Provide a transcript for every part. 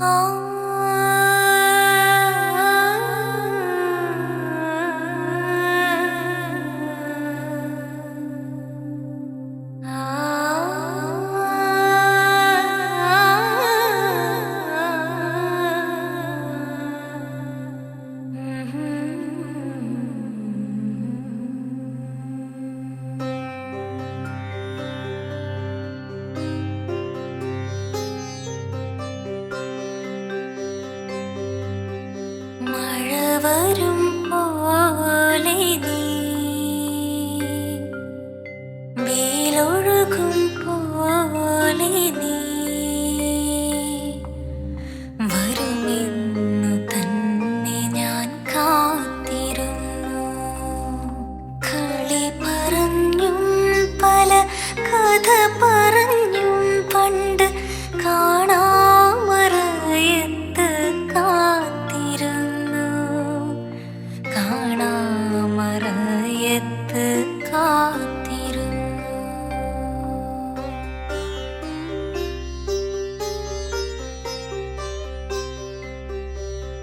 മഴ വരും.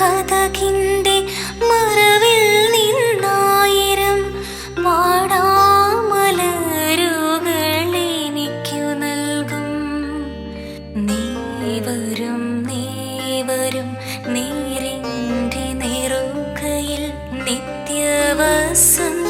കഥകിന്റെ മറവിൽ നിന്നായിരം വാടാമലരുകളെനിക്കു നൽകും. നീ വരും നീ വരും നേരിന്റെ നേറുകയിൽ നിത്യവസന്ത